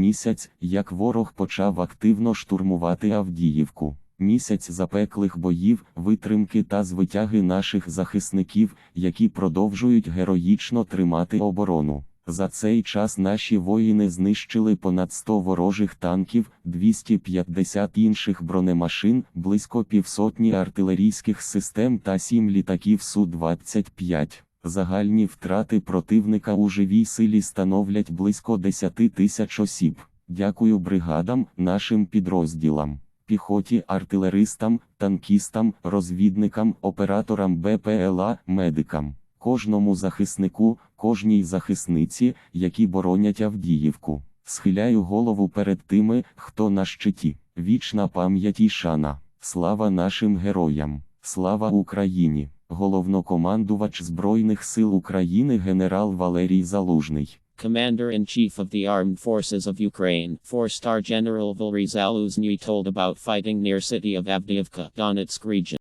Місяць, як ворог почав активно штурмувати Авдіївку. Місяць запеклих боїв, витримки та звитяги наших захисників, які продовжують героїчно тримати оборону. За цей час наші воїни знищили понад 100 ворожих танків, 250 інших бронемашин, близько півсотні артилерійських систем та 7 літаків Су-25. Загальні втрати противника у живій силі становлять близько 10 тисяч осіб. Дякую бригадам, нашим підрозділам, піхоті, артилеристам, танкістам, розвідникам, операторам БПЛА, медикам, кожному захиснику, кожній захисниці, які боронять Авдіївку. Схиляю голову перед тими, хто на щиті. Вічна пам'ять і шана. Слава нашим героям! Слава Україні! Головнокомандувач Збройних сил України генерал Валерій Залужний. Commander-in-Chief of the Armed Forces of Ukraine, four-star General Valery Zaluzny told about fighting near city of Avdiivka, Donetsk region.